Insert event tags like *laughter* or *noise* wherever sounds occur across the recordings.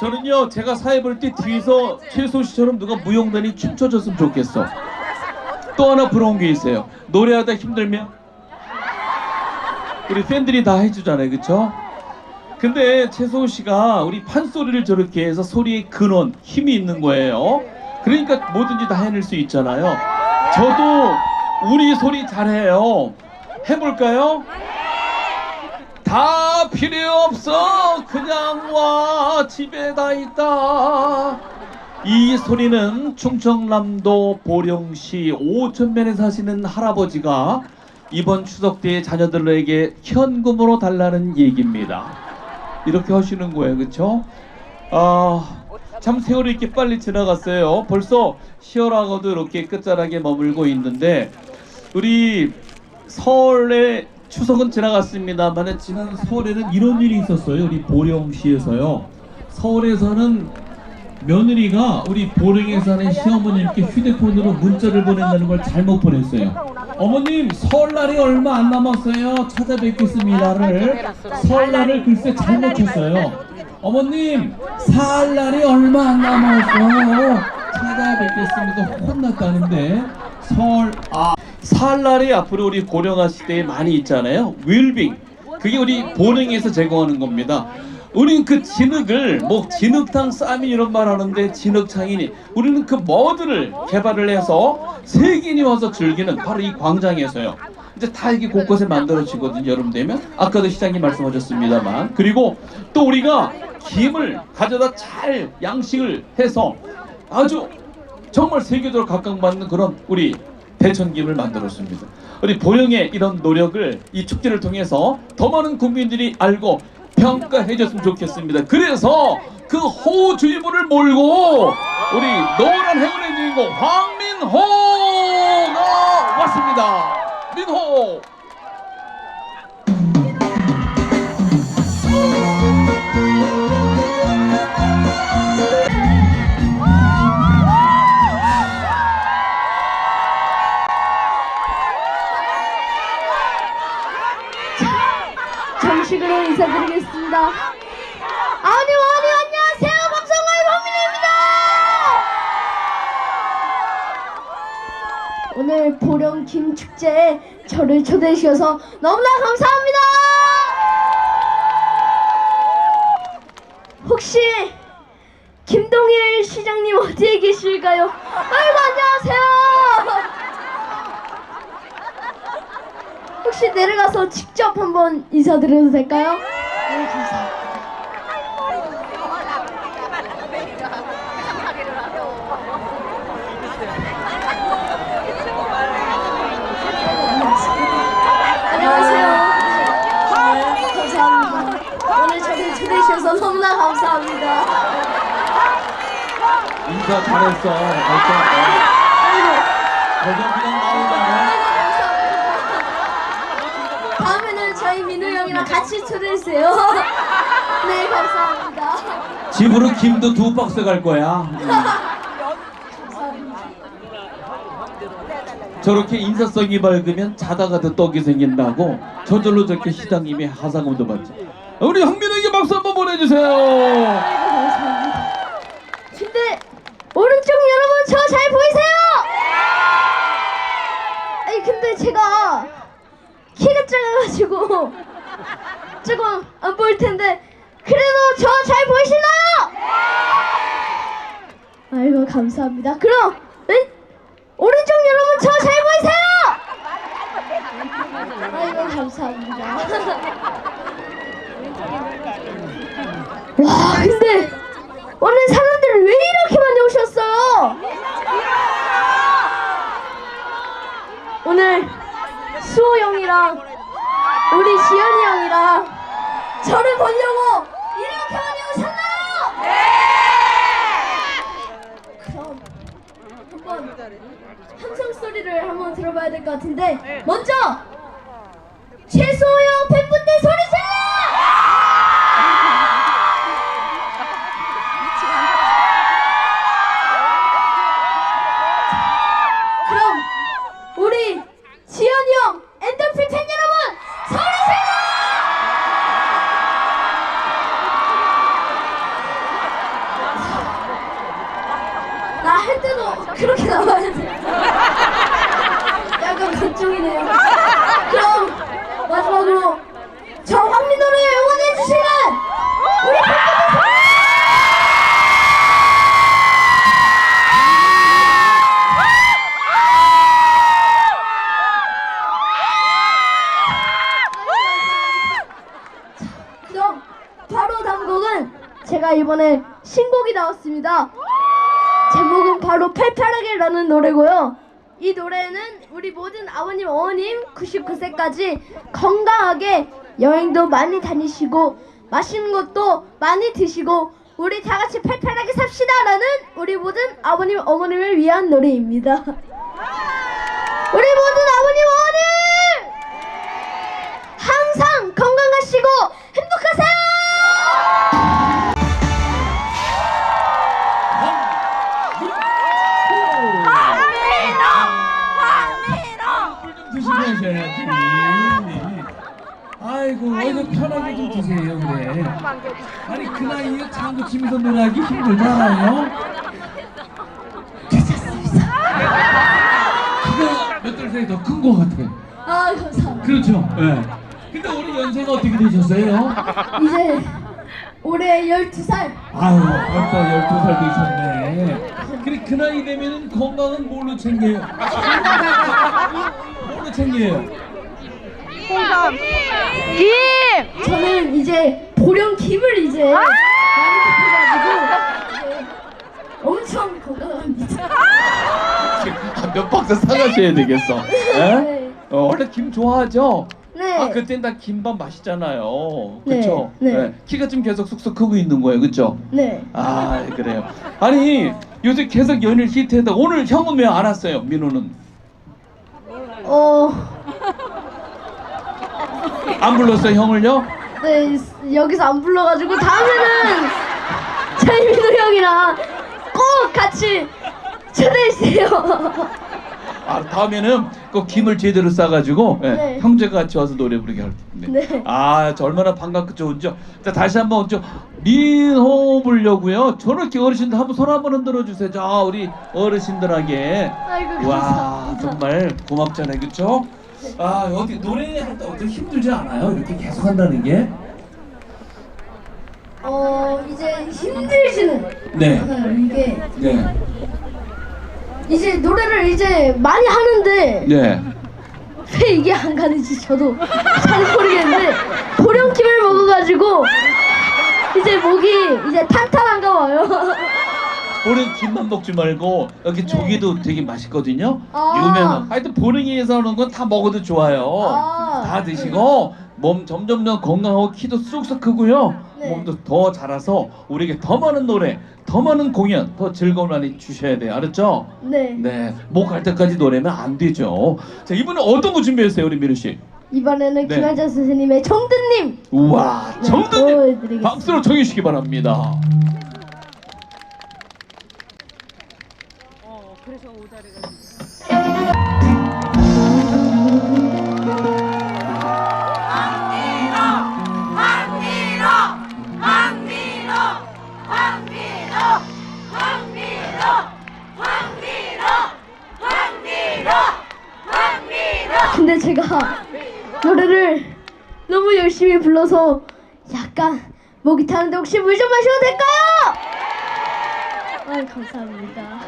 저는요 제가 사회 볼 때 뒤에서 최소 씨처럼 누가 무용단이 춤춰줬으면 좋겠어. 또 하나 부러운 게 있어요. 노래하다 힘들면 우리 팬들이 다 해주잖아요, 그쵸? 근데 최소호 씨가 우리 판소리를 저렇게 해서 소리의 근원, 힘이 있는 거예요. 그러니까 뭐든지 다 해낼 수 있잖아요. 저도 우리 소리 잘해요. 해볼까요? 다 필요 없어. 그냥 와 집에 다 있다. 이 소리는 충청남도 보령시 오천면에 사시는 할아버지가 이번 추석 때 자녀들에게 현금으로 달라는 얘기입니다. 이렇게 하시는 거예요. 그쵸? 아 참 세월이 이렇게 빨리 지나갔어요. 벌써 10월하고도 이렇게 끝자락에 머물고 있는데 우리 서울의 추석은 지나갔습니다만 지난 서울에는 이런 일이 있었어요. 우리 보령시에서요. 서울에서는 며느리가 우리 보령에 사는 시어머님께 휴대폰으로 문자를 보낸다는 걸 잘못 보냈어요. 어머님 설날이 얼마 안 남았어요. 찾아뵙겠습니다를 설날을 글쎄 잘못 쳤어요. 어머님 살날이 얼마 안 남았어요. 찾아뵙겠습니다. 혼났다는데 설 아. 살 날이 앞으로 우리 고령화 시대에 많이 있잖아요. 윌빙. 그게 우리 보능에서 제공하는 겁니다. 우리는 그 진흙을 뭐 진흙탕 쌈이 이런 말 하는데 진흙창이니 우리는 그 머드를 개발을 해서 세계인이 와서 즐기는 바로 이 광장에서요. 이제 다 이게 곳곳에 만들어지거든요. 여름 되면 아까도 시장님 말씀하셨습니다만 그리고 또 우리가 김을 가져다 잘 양식을 해서 아주 정말 세계적으로 각광받는 그런 우리 대천김을 만들었습니다. 우리 보령의 이런 노력을 이 축제를 통해서 더 많은 국민들이 알고 평가해 줬으면 좋겠습니다. 그래서 그 호주의보를 몰고 우리 노란 행운의 주인공 황민호가 왔습니다. 민호! 오늘 보령 김축제에 저를 초대해 주셔서 너무나 감사합니다. 혹시 김동일 시장님 어디에 계실까요? 아이고, 안녕하세요. 혹시 내려가서 직접 한번 인사드려도 될까요? 네, 감사합니다. 안녕하세요. 네, 감사합니다. 오늘 저를 초대해 주셔서 너무나 감사합니다. 인사 잘했어. 그냥 나오잖아. 다음에는 저희 민우 형이랑 같이 초대해주세요. *laughs* 네, 감사합니다. 집으로 김도 두 박스 갈 거야. 저렇게 인사성이 밝으면 자다가도 떡이 생긴다고 저절로 저렇게 시장님이 하상음도 받지. 우리 황민호에게 박수 한번 보내주세요. 근데 오른쪽 여러분 저 잘 보이세요? 아니 근데 제가 키가 작아가지고 조금 안 보일 텐데 그래도 저 잘 보이시나요? 아이고 감사합니다. 그럼 왼 오른쪽 여러분 저 잘 보이세요? 아이고 감사합니다. 와 근데 오늘 사람들이 왜 이렇게 많이 오셨어요? 오늘 수호 형이랑 우리 지현이 형이랑 저를 보려고 이렇게 많이 오셨나요? 그럼 한번 함성 소리를 한번 들어봐야 될 것 같은데 먼저 최수호 형 팬분들 소리 질 이번에 신곡이 나왔습니다. 제목은 바로 팔팔하게라는 노래고요. 이 노래는 우리 모든 아버님, 어머님 99세까지 건강하게 여행도 많이 다니시고 맛있는 것도 많이 드시고 우리 다 같이 팔팔하게 삽시다라는 우리 모든 아버님, 어머님을 위한 노래입니다. 우리 모든 이에 장구 치면서 노래하기 힘들잖아요. 괜찮습니다. 키가 몇달 사이 더큰것 같아. 아 감사합니다. 그렇죠. 예. 근데 올해 연세가 어떻게 되셨어요? 이제 올해 12살. 아유, 벌써 12살 되셨네. 그래, 그 나이 되면 건강은 뭘로 챙겨요? *laughs* 뭘로 챙겨요? 김! 저는 이제 보령 김을 이제 많이 드셔가지고 이제 엄청 건강합니다. 아, 몇 박스 사가셔야 되겠어. 예? 네. 어, 원래 김 좋아하죠? 네. 아, 그땐 다 김밥 맛있잖아요. 그쵸? 네, 네. 키가 좀 계속 쑥쑥 크고 있는 거예요. 그쵸? 네. 아, 그래요. 아니, 요새 계속 연일 히트해다 오늘 형은 왜 안 왔어요? 민호는. 어, 안 불렀어요, 형을요? 네 여기서 안 불러가지고 다음에는 *laughs* 저희 민우 형이랑 꼭 같이 초대해 주세요. 아, 다음에는 꼭 김을 제대로 싸가지고 예, 네. 형제가 같이 와서 노래 부르게 할 텐데. 네. 아, 저 얼마나 반갑고 좋은지요. 자, 다시 한번 저 민호 부르려고요. 저렇게 어르신들 한번 손 한번 흔들어 주세요. 자, 우리 어르신들에게. 아이고 와, 감사합니다. 정말 고맙잖아요, 그렇죠? 아, 어디 노래할 때 어떻게 힘들지 않아요? 이렇게 계속 한다는 게? 어 이제 힘들지는 네. 않아요. 이게 네. 이제 노래를 이제 많이 하는데 네. 왜 이게 안 가는지 저도 잘 모르겠는데 보령김을 먹어가지고 이제 목이 이제 탄탄한가 봐요. 보령 김만 먹지 말고 여기 조개도 되게 맛있거든요. 아. 유명한. 하여튼 보령에서 오는 건 다 먹어도 좋아요. 아. 다 드시고 몸 점점점 건강하고 키도 쑥쑥 크고요. 네. 몸도 더 자라서 우리에게 더 많은 노래, 더 많은 공연, 더 즐거움을 많이 주셔야 돼요. 알았죠? 네. 네. 목 갈 때까지 노래면 안 되죠. 자, 이번에 어떤 거 준비했어요, 우리 미루 씨? 이번에는 네. 김한자 선생님의 정든님. 우와, 네, 정든님 보여드리겠습니다. 박수로 청해 주시기 바랍니다. 어, 그래서 오다리가 근데 제가 노래를 너무 열심히 불러서 약간 목이 타는데 혹시 물 좀 마셔도 될까요? 아 감사합니다.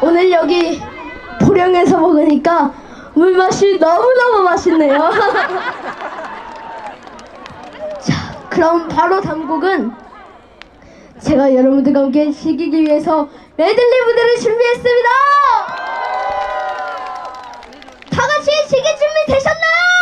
오늘 여기 보령에서 먹으니까 물 맛이 너무너무 맛있네요. *laughs* 자, 그럼 바로 다음 곡은 제가 여러분들과 함께 즐기기 위해서 메들리 무대를 준비했습니다. 다 같이 즐길 준비 되셨나요?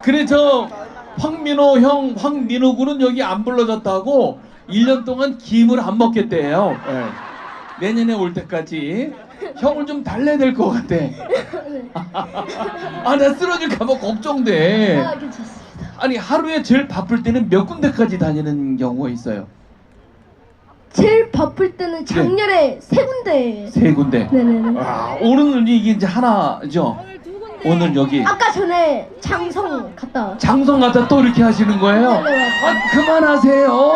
그래 저 황민호 형 황민호 군은 여기 안 불러졌다고 1년 동안 김을 안 먹겠대요. 예. 내년에 올 때까지. 형을 좀 달래야 될 것 같아. 아 나 쓰러질까 봐 걱정돼. 아 괜찮습니다. 아니 하루에 제일 바쁠 때는 몇 군데까지 다니는 경우가 있어요? 제일 바쁠 때는 작년에 세 군데. 세 군데. 네네네. 아, 오늘 이게 이제 하나죠 오늘 여기 아까 전에 장성 갔다. 왔- 장성 갔다 또 이렇게 하시는 거예요? 네네. 아 그만하세요.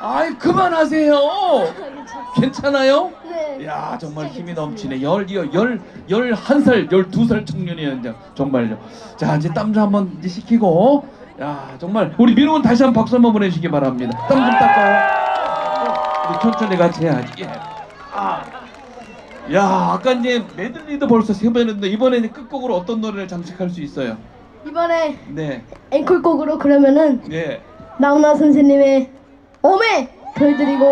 아이 그만하세요. 괜찮아요? 네. 야 정말 힘이. 넘치네. 열열열한 살, 열두 살 청년이에요. 이제 정말요. 자 이제 땀 좀 한번 이제 식히고. 야 정말 우리 민호는 다시 한번 박수 한번 보내주시기 바랍니다. 땀 좀 닦아요. 우리 천천히 같이 해야지. 예. 아. 야 아까 이제 메들리도 벌써 세 번 했는데 이번에 이제 끝곡으로 어떤 노래를 장식할 수 있어요? 이번에 네. 앵콜곡으로 그러면은 예. 나훈아 선생님의 어메 보여드리고